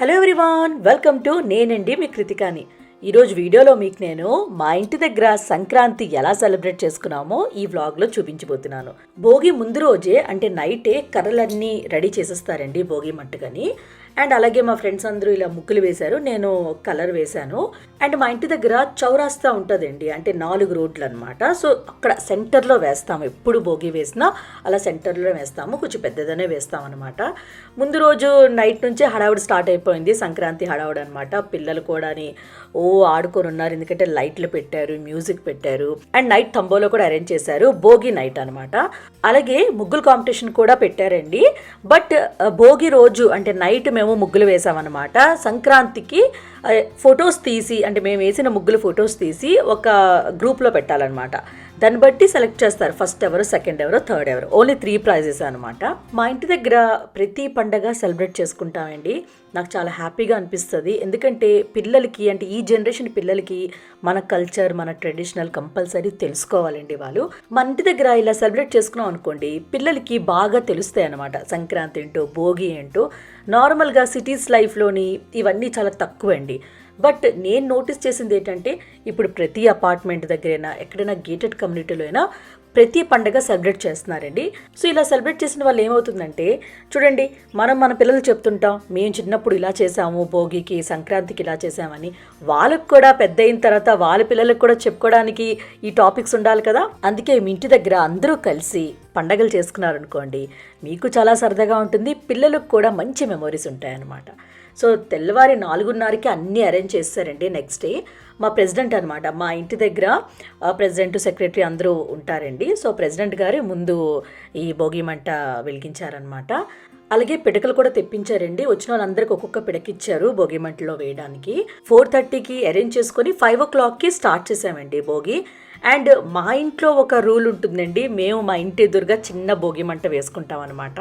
Hello everyone welcome to నేనండి మీ కృతికాని. ఈరోజు వీడియోలో మీకు నేను మా ఇంటి దగ్గర సంక్రాంతి ఎలా సెలబ్రేట్ చేసుకున్నామో ఈ వ్లాగ్లో చూపించబోతున్నాను. భోగి ముందు రోజే అంటే నైటే కర్రలన్నీ రెడీ చేసేస్తారండి భోగి మట్టుకని. అండ్ అలాగే మా ఫ్రెండ్స్ అందరూ ఇలా ముగ్గులు వేశారు. నేను కలర్ వేశాను. అండ్ మా ఇంటి దగ్గర చౌరాస్తా ఉంటుందండి. అంటే నాలుగు రోడ్లు అనమాట సో అక్కడ సెంటర్లో వేస్తాము. ఎప్పుడు భోగి వేసినా అలా సెంటర్లో వేస్తాము. కొంచెం పెద్దదనే వేస్తాం అనమాట ముందు రోజు నైట్ నుంచే హడావుడి స్టార్ట్ అయిపోయింది. సంక్రాంతి హడావుడి అనమాట పిల్లలు కూడాని ఓ ఆడుకొని ఉన్నారు. ఎందుకంటే లైట్లు పెట్టారు మ్యూజిక్ పెట్టారు. అండ్ నైట్ తంబోలో కూడా అరేంజ్ చేశారు. భోగి నైట్ అనమాట అలాగే ముగ్గులు కాంపిటీషన్ కూడా పెట్టారండి. బట్ భోగి రోజు అంటే నైట్ మేము ముగ్గులు వేసామన్నమాట సంక్రాంతికి ఫొటోస్ తీసి అంటే మేము వేసిన ముగ్గులు ఫొటోస్ తీసి ఒక గ్రూప్లో పెట్టాలన్నమాట. దాన్ని బట్టి సెలెక్ట్ చేస్తారు. ఫస్ట్ ఎవరు సెకండ్ ఎవరు థర్డ్ ఎవరు. ఓన్లీ త్రీ ప్రైజెస్ అనమాట మా ఇంటి దగ్గర ప్రతి పండగ సెలబ్రేట్ చేసుకుంటామండి. నాకు చాలా హ్యాపీగా అనిపిస్తుంది. ఎందుకంటే పిల్లలకి అంటే ఈ జనరేషన్ పిల్లలకి మన కల్చర్ మన ట్రెడిషనల్ కంపల్సరీ తెలుసుకోవాలండి వాళ్ళు. మన ఇంటి దగ్గర ఇలా సెలబ్రేట్ చేసుకున్నాం అనుకోండి పిల్లలకి బాగా తెలుస్తాయి అనమాట సంక్రాంతి ఏంటో భోగి ఏంటో. నార్మల్గా సిటీస్ లైఫ్లోని ఇవన్నీ చాలా తక్కువ అండి బట్ నేను నోటీస్ చేసింది ఏంటంటే ఇప్పుడు ప్రతి అపార్ట్మెంట్ దగ్గరైనా ఎక్కడైనా గేటెడ్ కమ్యూనిటీలో అయినా ప్రతి పండగ సెలబ్రేట్ చేస్తున్నారండి. సో ఇలా సెలబ్రేట్ చేసిన వాళ్ళు ఏమవుతుందంటే చూడండి మనం మన పిల్లలు చెప్తుంటాం మేము చిన్నప్పుడు ఇలా చేసాము భోగికి సంక్రాంతికి ఇలా చేసామని వాళ్ళకు కూడా పెద్ద అయిన తర్వాత వాళ్ళ పిల్లలకు కూడా చెప్పుకోవడానికి ఈ టాపిక్స్ ఉండాలి కదా. అందుకే మీ ఇంటి దగ్గర అందరూ కలిసి పండగలు చేసుకున్నారనుకోండి మీకు చాలా సరదాగా ఉంటుంది పిల్లలకు కూడా మంచి మెమొరీస్ ఉంటాయన్నమాట. సో తెల్లవారి నాలుగున్నరకి అన్నీ అరేంజ్ చేస్తారండి నెక్స్ట్ డే. మా ప్రెసిడెంట్ అనమాట మా ఇంటి దగ్గర ప్రెసిడెంట్ సెక్రటరీ అందరూ ఉంటారండి. సో ప్రెసిడెంట్ గారు ముందు ఈ భోగి మంట వెలిగించారనమాట అలాగే పిడకలు కూడా తెప్పించారండి. వచ్చిన వాళ్ళందరికీ ఒక్కొక్క పిడకిచ్చారు భోగి మంటలో వేయడానికి. ఫోర్ థర్టీకి అరేంజ్ చేసుకొని ఫైవ్ ఓ క్లాక్కి స్టార్ట్ చేసామండి భోగి. అండ్ మా ఇంట్లో ఒక రూల్ ఉంటుందండి. మేము మా ఇంటి ఎదురుగా చిన్న భోగి మంట వేసుకుంటాం అనమాట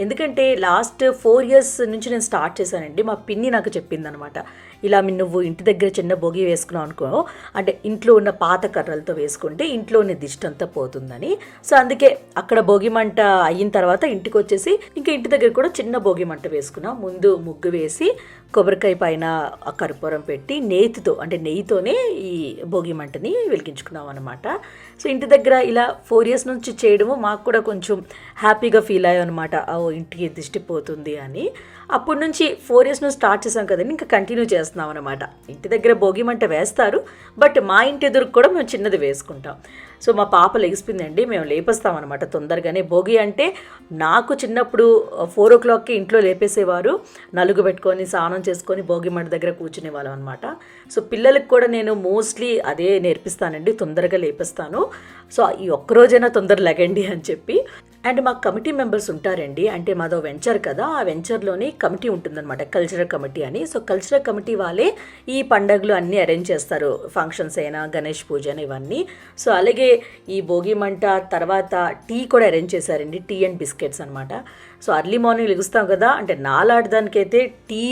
ఎందుకంటే లాస్ట్ ఫోర్ ఇయర్స్ నుంచి నేను స్టార్ట్ చేశానండి. మా పిన్ని నాకు చెప్పిందనమాట. ఇలా నువ్వు ఇంటి దగ్గర చిన్న భోగి వేసుకున్నావు అనుకో అంటే ఇంట్లో ఉన్న పాత కర్రలతో వేసుకుంటే ఇంట్లో ఉన్న దిష్టి అంతా పోతుందని. సో అందుకే అక్కడ భోగి మంట అయిన తర్వాత ఇంటికి వచ్చేసి ఇంకా ఇంటి దగ్గర కూడా చిన్న భోగి మంట వేసుకున్నాం. ముందు ముగ్గు వేసి కొబ్బరికాయ పైన ఆ కర్పూరం పెట్టి నేతితో అంటే నెయ్యితోనే ఈ భోగి మంటని వెలిగించుకున్నాం అనమాట సో ఇంటి దగ్గర ఇలా ఫోర్ ఇయర్స్ నుంచి చేయడము మాకు కూడా కొంచెం హ్యాపీగా ఫీల్ అయ్యాం అనమాట ఓ ఇంటికి దిష్టి పోతుంది అని. అప్పటి నుంచి ఫోర్ ఇయర్స్ నుంచి స్టార్ట్ చేసాం కదండి ఇంకా కంటిన్యూ చేస్తున్నాం అనమాట ఇంటి దగ్గర భోగి మంట వేస్తారు బట్ మా ఇంటి ఎదురు కూడా మేము చిన్నది వేసుకుంటాం. సో మా పాప లెగిసిపోయిందండి మేము లేపేస్తామన్నమాట అనమాట తొందరగానే. భోగి అంటే నాకు చిన్నప్పుడు ఫోర్ ఓ క్లాక్కి ఇంట్లో లేపేసేవారు. నలుగు పెట్టుకొని స్నానం చేసుకొని భోగి మంట దగ్గర కూర్చునే వాళ్ళం అనమాట సో పిల్లలకు కూడా నేను మోస్ట్లీ అదే నేర్పిస్తానండి తొందరగా లేపేస్తాను. సో ఈ ఒక్కరోజైనా తొందర లెగండి అని చెప్పి. అండ్ మా కమిటీ మెంబర్స్ ఉంటారండి. అంటే మాదో వెంచర్ కదా ఆ వెంచర్లోనే కమిటీ ఉంటుందన్నమాట. కల్చరల్ కమిటీ అని. సో కల్చరల్ కమిటీ వాళ్ళే ఈ పండగలు అన్నీ అరేంజ్ చేస్తారు. ఫంక్షన్స్ అయినా గణేష్ పూజ అని ఇవన్నీ. సో అలాగే ఈ భోగి మంట తర్వాత టీ కూడా అరేంజ్ చేశారండి. టీ అండ్ బిస్కెట్స్ అనమాట సో అర్లీ మార్నింగ్ లెగుస్తాం కదా. అంటే నాలాడడానికైతే టీ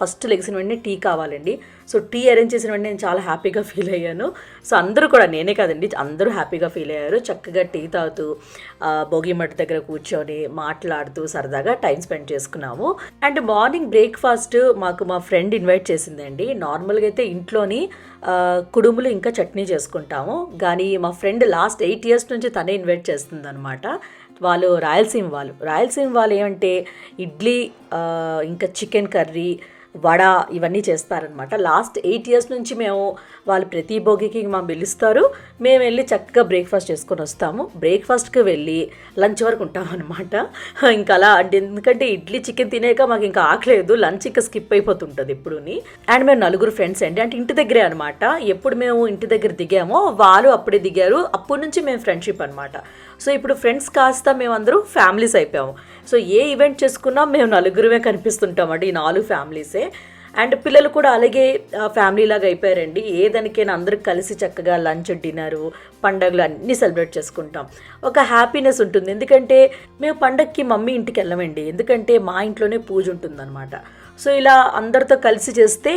ఫస్ట్ లెగిసిన వెంటనే టీ కావాలండి. సో టీ అరేంజ్ చేసిన వెంటనే నేను చాలా హ్యాపీగా ఫీల్ అయ్యాను. సో అందరూ కూడా నేనే కాదండి అందరూ హ్యాపీగా ఫీల్ అయ్యారు. చక్కగా టీ తాగుతూ ఆ, భోగి మట్టి దగ్గర కూర్చొని మాట్లాడుతూ సరదాగా టైం స్పెండ్ చేసుకున్నాము. అండ్ మార్నింగ్ బ్రేక్ఫాస్ట్ మాకు మా ఫ్రెండ్ ఇన్వైట్ చేసిందండి. నార్మల్గా అయితే ఇంట్లోని కుడుములు ఇంకా చట్నీ చేసుకుంటాము. కానీ మా ఫ్రెండ్ లాస్ట్ ఎయిట్ ఇయర్స్ నుంచి తనే ఇన్వైట్ చేస్తుందనమాట వాళ్ళు రాయలసీమ వాళ్ళు. రాయలసీమ వాళ్ళు ఏమంటే ఇడ్లీ ఇంకా చికెన్ కర్రీ వడ ఇవన్నీ చేస్తారనమాట లాస్ట్ ఎయిట్ ఇయర్స్ నుంచి మేము వాళ్ళు ప్రతి భోగికి మా పిలుస్తారు. మేము వెళ్ళి చక్కగా బ్రేక్ఫాస్ట్ చేసుకొని వస్తాము. బ్రేక్ఫాస్ట్కి వెళ్ళి లంచ్ వరకు ఉంటామన్నమాట. ఇంకా అలా అంటే ఎందుకంటే ఇడ్లీ చికెన్ తినేక మాకు ఇంకా ఆకలేదు. లంచ్ ఇంకా స్కిప్ అయిపోతుంటుంది ఎప్పుడుని. అండ్ మేము నలుగురు ఫ్రెండ్స్ అండి. అంటే ఇంటి దగ్గరే అనమాట ఎప్పుడు మేము ఇంటి దగ్గర దిగామో వాళ్ళు అప్పుడే దిగారు. అప్పటి నుంచి మేము ఫ్రెండ్షిప్ అనమాట సో ఇప్పుడు ఫ్రెండ్స్ కాస్త మేమందరూ ఫ్యామిలీస్ అయిపోయాము. సో ఏ ఈవెంట్ చేసుకున్నా మేము నలుగురుమే కనిపిస్తుంటామండి ఈ నాలుగు ఫ్యామిలీసే. అండ్ పిల్లలు కూడా అలాగే ఫ్యామిలీ లాగా అయిపోయారండి. ఏదనికైనా అందరూ కలిసి చక్కగా లంచ్ డిన్నరు పండగలు అన్నీ సెలబ్రేట్ చేసుకుంటాం. ఒక హ్యాపీనెస్ ఉంటుంది. ఎందుకంటే మేము పండగకి మమ్మీ ఇంటికి వెళ్ళమండి. ఎందుకంటే మా ఇంట్లోనే పూజ ఉంటుందన్నమాట. సో ఇలా అందరితో కలిసి చేస్తే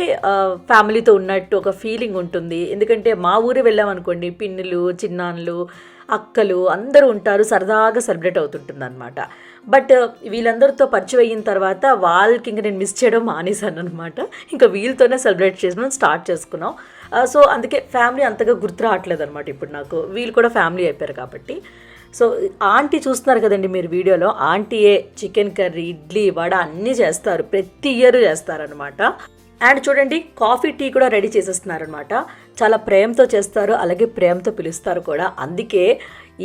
ఫ్యామిలీతో ఉన్నట్టు ఒక ఫీలింగ్ ఉంటుంది. ఎందుకంటే మా ఊరు వెళ్ళామనుకోండి పిన్నులు చిన్నాన్లు అక్కలు అందరూ ఉంటారు సరదాగా సెలబ్రేట్ అవుతుంటుంది అనమాట బట్ uh, వీళ్ళందరితో పరిచయం అయిన తర్వాత వాళ్ళకి ఇంకా నేను మిస్ చేయడం మానేశాను అనమాట ఇంకా వీళ్ళతోనే సెలబ్రేట్ చేసిన స్టార్ట్ చేసుకున్నాం. Uh, సో అందుకే ఫ్యామిలీ అంతగా గుర్తు రావట్లేదు అనమాట ఇప్పుడు నాకు. వీళ్ళు కూడా ఫ్యామిలీ అయిపోయారు కాబట్టి. సో ఆంటీ చూస్తున్నారు కదండి మీరు వీడియోలో ఆంటీయే చికెన్ కర్రీ ఇడ్లీ వడ అన్నీ చేస్తారు ప్రతి ఇయర్ చేస్తారనమాట అండ్ చూడండి కాఫీ టీ కూడా రెడీ చేసేస్తున్నారనమాట చాలా ప్రేమతో చేస్తారు అలాగే ప్రేమతో పిలుస్తారు కూడా. అందుకే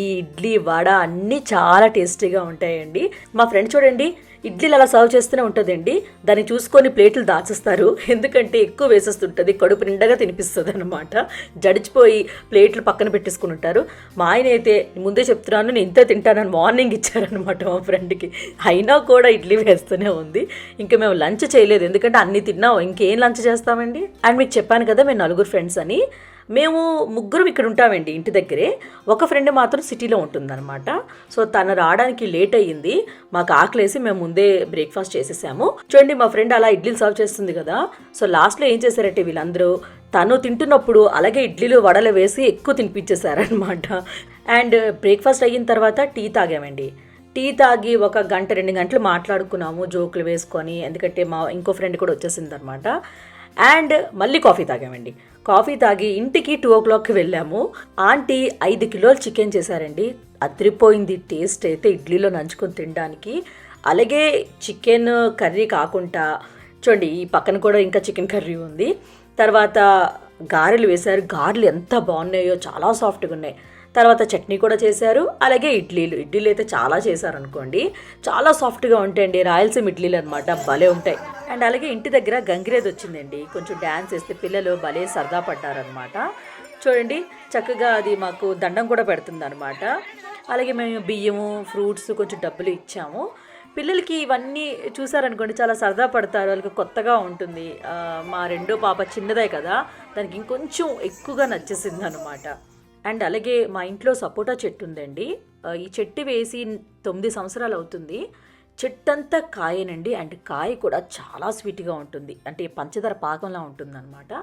ఈ ఇడ్లీ వడ అన్నీ చాలా టేస్టీగా ఉంటాయండి. మా ఫ్రెండ్ చూడండి ఇడ్లీలు అలా సర్వ్ చేస్తూనే ఉంటుందండి. దాన్ని చూసుకొని ప్లేట్లు దాచేస్తారు. ఎందుకంటే ఎక్కువ వేసేస్తుంటుంది కడుపు నిండగా తినిపిస్తుంది అనమాట జడిచిపోయి ప్లేట్లు పక్కన పెట్టేసుకుని ఉంటారు. మా ఆయన అయితే ముందే చెప్తున్నాను నేను ఇంత తింటానని మార్నింగ్ ఇచ్చారనమాట మా ఫ్రెండ్కి అయినా కూడా ఇడ్లీ వేస్తూనే ఉంది. ఇంకా మేము లంచ్ చేయలేదు. ఎందుకంటే అన్ని తిన్నాం. ఇంకేం లంచ్ చేస్తామండి? అండ్ మీకు చెప్పాను కదా మేము నలుగురు ఫ్రెండ్స్ అని. మేము ముగ్గురం ఇక్కడ ఉంటామండి ఇంటి దగ్గరే. ఒక ఫ్రెండ్ మాత్రం సిటీలో ఉంటుందన్నమాట. సో తను రావడానికి లేట్ అయ్యింది. మాకు ఆకలేసి మేము ముందే బ్రేక్ఫాస్ట్ చేసేసాము. చూడండి మా ఫ్రెండ్ అలా ఇడ్లీలు సర్వ్ చేస్తుంది కదా. సో లాస్ట్లో ఏం చేశారంటే వీళ్ళందరూ తను తింటున్నప్పుడు అలాగే ఇడ్లీలు వడలు వేసి ఎక్కువ తినిపించేశారనమాట అండ్ బ్రేక్ఫాస్ట్ అయిన తర్వాత టీ తాగామండి. టీ తాగి ఒక గంట రెండు గంటలు మాట్లాడుకున్నాము జోకులు వేసుకొని. ఎందుకంటే మా ఇంకో ఫ్రెండ్ కూడా వచ్చేసింది అనమాట అండ్ మళ్ళీ కాఫీ తాగామండి. కాఫీ తాగి ఇంటికి టూ ఓ క్లాక్కి వెళ్ళాము. ఆంటీ ఐదు కిలోలు చికెన్ చేశారండి. అదిరిపోయింది టేస్ట్ అయితే ఇడ్లీలో నంచుకొని తినడానికి. అలాగే చికెన్ కర్రీ కాకుండా చూడండి ఈ పక్కన కూడా ఇంకా చికెన్ కర్రీ ఉంది. తర్వాత గారెలు వేశారు. గారెలు ఎంత బాగున్నాయో చాలా సాఫ్ట్గా ఉన్నాయి. తర్వాత చట్నీ కూడా చేశారు. అలాగే ఇడ్లీలు. ఇడ్లీలు అయితే చాలా చేశారు అనుకోండి చాలా సాఫ్ట్గా ఉంటాయండి. రాయలసీమ ఇడ్లీలు అనమాట భలే ఉంటాయి. అండ్ అలాగే ఇంటి దగ్గర గంగిరేది వచ్చిందండి. కొంచెం డ్యాన్స్ వేస్తే పిల్లలు భలే సరదా పడ్డారనమాట చూడండి చక్కగా అది మాకు దండం కూడా పెడుతుంది అనమాట అలాగే మేము బియ్యము ఫ్రూట్స్ కొంచెం డబ్బులు ఇచ్చాము. పిల్లలకి ఇవన్నీ చూసారనుకోండి చాలా సరదా పడతారు. వాళ్ళకి కొత్తగా ఉంటుంది. మా రెండో పాప చిన్నదే కదా. దానికి ఇంకొంచెం ఎక్కువగా నచ్చేసింది అనమాట అండ్ అలాగే మా ఇంట్లో సపోటా చెట్టు ఉందండి. ఈ చెట్టు వేసి తొమ్మిది సంవత్సరాలు అవుతుంది. చెట్టు అంతా కాయనండి. అండ్ కాయ కూడా చాలా స్వీట్గా ఉంటుంది. అంటే పంచదార పాకంలా ఉంటుందన్నమాట.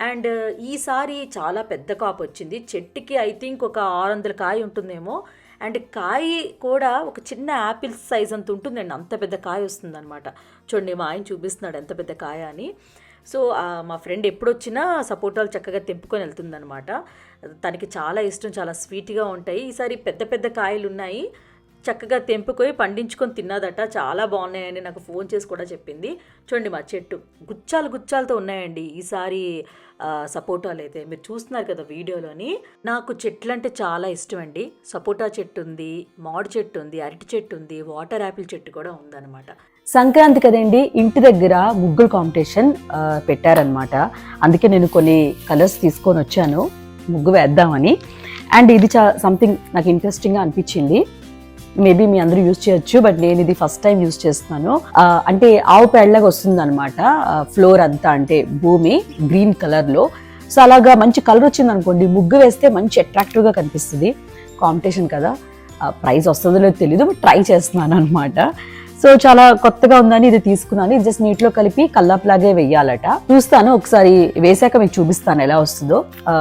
అండ్ ఈసారి చాలా పెద్ద కాపు వచ్చింది. చెట్టుకి ఐ థింక్ ఒక ఆరు వందల కాయ ఉంటుందేమో. అండ్ కాయ కూడా ఒక చిన్న యాపిల్ సైజ్ అంత ఉంటుందండి. అంత పెద్ద కాయ వస్తుందన్నమాట. చూడండి మా ఆయన చూపిస్తున్నాడు ఎంత పెద్ద కాయ అని. సో మా ఫ్రెండ్ ఎప్పుడు వచ్చినా సపోటాలు చక్కగా తెంపుకొని వెళ్తుందనమాట తనకి చాలా ఇష్టం చాలా స్వీట్గా ఉంటాయి. ఈసారి పెద్ద పెద్ద కాయలు ఉన్నాయి చక్కగా తెంపుకొని పండించుకొని తిన్నదట. చాలా బాగున్నాయని నాకు ఫోన్ చేసి కూడా చెప్పింది. చూడండి మా చెట్టు. గుచ్చాలు గుచ్చాలతో ఉన్నాయండి ఈసారి సపోటాలు అయితే మీరు చూస్తున్నారు కదా వీడియోలోని. నాకు చెట్లు అంటే చాలా ఇష్టం అండి సపోటా చెట్టు ఉంది మామిడి చెట్టు ఉంది అరటి చెట్టు ఉంది వాటర్ యాపిల్ చెట్టు కూడా ఉందన్నమాట. సంక్రాంతి కదండి ఇంటి దగ్గర ముగ్గులు కాంపిటీషన్ పెట్టారనమాట అందుకే నేను కొన్ని కలర్స్ తీసుకొని వచ్చాను. ముగ్గు వేద్దామని. అండ్ ఇది చా సంథింగ్ నాకు ఇంట్రెస్టింగ్గా అనిపించింది. మేబీ మీ అందరూ యూజ్ చేయొచ్చు బట్ నేను ఇది ఫస్ట్ టైం యూజ్ చేస్తున్నాను. అంటే ఆవు పేడలాగా వస్తుంది అనమాట ఫ్లోర్ అంతా అంటే భూమి గ్రీన్ కలర్లో సో అలాగా మంచి కలర్ వచ్చింది అనుకోండి ముగ్గు వేస్తే మంచి అట్రాక్టివ్గా కనిపిస్తుంది. కాంపిటీషన్ కదా. ప్రైజ్ వస్తుందో లేదో తెలియదు బట్ ట్రై చేస్తున్నాను అనమాట సో చాలా కొత్తగా ఉందని ఇది తీసుకున్నాను. ఇది జస్ట్ నీటిలో కలిపి కల్లాప్ లాగే వెయ్యాలట. చూస్తాను ఒకసారి వేసాక మీకు చూపిస్తాను ఎలా వస్తుందో.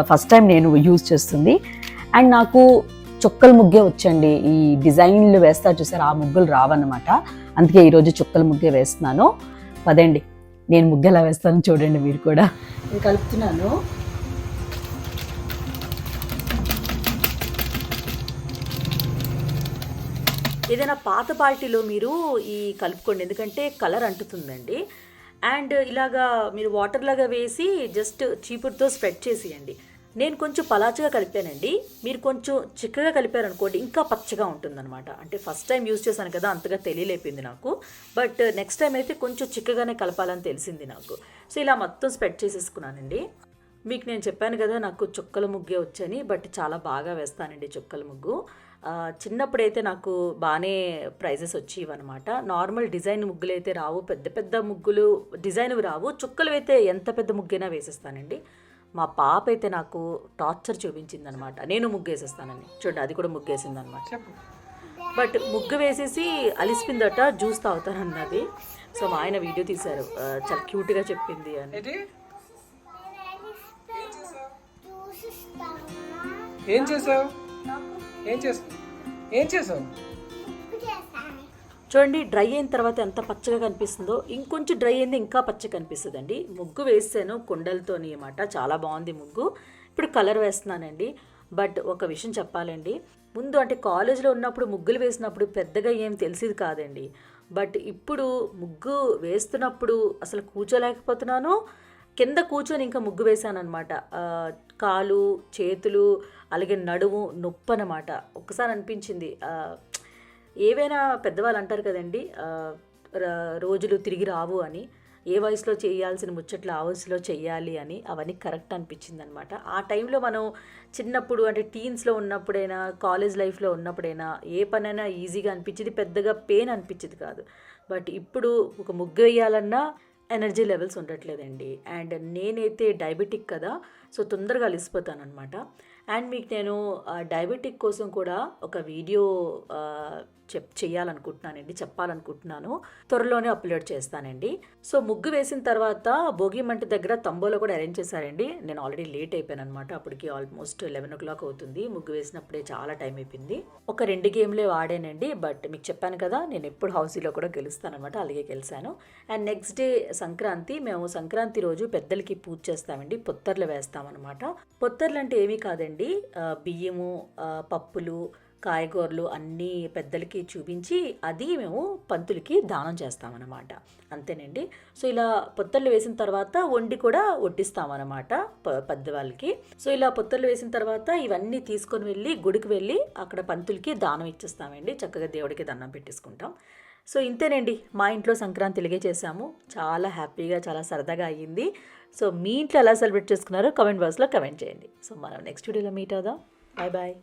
ఫస్ట్ టైం నేను యూజ్ చేస్తుంది. అండ్ నాకు చుక్కల ముగ్గే వచ్చండి. ఈ డిజైన్లు వేస్తా చూసారు ఆ ముగ్గులు రావన్నమాట. అందుకే ఈరోజు చుక్కల ముగ్గే వేస్తున్నాను. పదండి నేను ముగ్గు ఎలా వేస్తాను చూడండి మీరు కూడా. నేను కలుపుతున్నాను. ఏదైనా పాత పార్టీలో మీరు ఈ కలుపుకోండి. ఎందుకంటే కలర్ అంటుతుందండి. అండ్ ఇలాగా మీరు వాటర్ లాగా వేసి జస్ట్ చీపురుతో స్ప్రెడ్ చేసేయండి. నేను కొంచెం పలాచగా కలిపానండి. మీరు కొంచెం చిక్కగా కలిపారనుకోండి ఇంకా పచ్చగా ఉంటుందన్నమాట. అంటే ఫస్ట్ టైం యూజ్ చేశాను కదా అంతగా తెలియలేపింది నాకు. బట్ నెక్స్ట్ టైం అయితే కొంచెం చిక్కగానే కలపాలని తెలిసింది నాకు. సో ఇలా మొత్తం స్ప్రెడ్ చేసేసుకున్నానండి. మీకు నేను చెప్పాను కదా నాకు చుక్కల ముగ్గే వచ్చని బట్ చాలా బాగా వేస్తానండి చుక్కల ముగ్గు. చిన్నప్పుడైతే నాకు బాగానే ప్రైజెస్ వచ్చేవన్నమాట. నార్మల్ డిజైన్ ముగ్గులు అయితే రావు పెద్ద పెద్ద ముగ్గులు డిజైన్ రావు. చుక్కలు అయితే ఎంత పెద్ద ముగ్గైనా వేసేస్తానండి. మా పాప అయితే నాకు టార్చర్ చూపించింది అనమాట నేను ముగ్గు వేసేస్తానని చూడండి అది కూడా ముగ్గేసింది అనమాట బట్ ముగ్గు వేసేసి అలిసిపోయిందట జ్యూస్ తాగుతానన్నది. సో మా ఆయన వీడియో తీశారు. చాలా క్యూట్గా చెప్పింది అని. ఏం చేసావు? ఏం చేస్తావు? ఏం చేసావు? చూడండి డ్రై అయిన తర్వాత ఎంత పచ్చగా కనిపిస్తుందో ఇంకొంచెం డ్రై అయింది ఇంకా పచ్చగా కనిపిస్తుందండి. ముగ్గు వేసాను కుండలతోని అనమాట చాలా బాగుంది ముగ్గు. ఇప్పుడు కలర్ వేస్తున్నానండి. బట్ ఒక విషయం చెప్పాలండి ముందు అంటే కాలేజీలో ఉన్నప్పుడు ముగ్గులు వేసినప్పుడు పెద్దగా ఏం తెలిసేది కాదండి. బట్ ఇప్పుడు ముగ్గు వేస్తున్నప్పుడు అసలు కూర్చోలేకపోతున్నాను. కింద కూర్చొని ఇంకా ముగ్గు వేశాను అనమాట కాలు చేతులు అలాగే నడుము నొప్పి అనమాట ఒక్కసారి అనిపించింది ఏవైనా పెద్దవాళ్ళు అంటారు కదండి రోజులు తిరిగి రావు అని ఏ వయసులో చేయాల్సిన ముచ్చట్లు ఆ వయసులో చేయాలి అని అవన్నీ కరెక్ట్ అనిపించింది అనమాట ఆ టైంలో మనం చిన్నప్పుడు అంటే టీన్స్లో ఉన్నప్పుడైనా కాలేజ్ లైఫ్లో ఉన్నప్పుడైనా ఏ పనైనా ఈజీగా అనిపించేది పెద్దగా పెయిన్ అనిపించేది కాదు. బట్ ఇప్పుడు ఒక ముగ్గు వేయాలన్నా ఎనర్జీ లెవెల్స్ ఉండట్లేదండి. అండ్ నేనైతే డయాబెటిక్ కదా సో తొందరగా అలసిపోతాను అనమాట అండ్ మీకు నేను డయాబెటిక్ కోసం కూడా ఒక వీడియో చెప్ చేయాలనుకుంటున్నానండి చెప్పాలనుకుంటున్నాను. త్వరలోనే అప్లోడ్ చేస్తానండి. సో ముగ్గు వేసిన తర్వాత భోగి మంట దగ్గర తంబోలో కూడా అరేంజ్ చేశారండి. నేను ఆల్రెడీ లేట్ అయిపోయాను అనమాట అప్పటికి ఆల్మోస్ట్ లెవెన్ ఓ క్లాక్ అవుతుంది. ముగ్గు వేసినప్పుడే చాలా టైం అయిపోయింది. ఒక రెండు గేమ్లే ఆడానండి బట్ మీకు చెప్పాను కదా నేను ఎప్పుడు హౌసీలో కూడా గెలుస్తానమాట అలాగే గెలిచాను. అండ్ నెక్స్ట్ డే సంక్రాంతి మేము సంక్రాంతి రోజు పెద్దలకి పూజ చేస్తామండి. పొత్తర్లు వేస్తామన్నమాట. పొత్తర్లు అంటే ఏమీ కాదండి. బియ్యము పప్పులు కాయగూరలు అన్నీ పెద్దలకి చూపించి అది మేము పంతులకి దానం చేస్తామన్నమాట. అంతేనండి. సో ఇలా పొత్తళ్ళు వేసిన తర్వాత వండి కూడా వడ్డిస్తామన్నమాట ప- పెద్దవాళ్ళకి. సో ఇలా పొత్తళ్ళు వేసిన తర్వాత ఇవన్నీ తీసుకొని వెళ్ళి గుడికి వెళ్ళి అక్కడ పంతులకి దానం ఇచ్చేస్తామండి. చక్కగా దేవుడికి దండం పెట్టేసుకుంటాం. సో ఇంతేనండి. మా ఇంట్లో సంక్రాంతి ఇలాగే చేసాము చాలా హ్యాపీగా చాలా సరదాగా అయ్యింది. సో మీ ఇంట్లో ఎలా సెలబ్రేట్ చేసుకున్నారో కమెంట్ బాక్స్లో కమెంట్ చేయండి. సో మనం నెక్స్ట్ వీడియోలో మీట్ అవుదాం. Bye bye.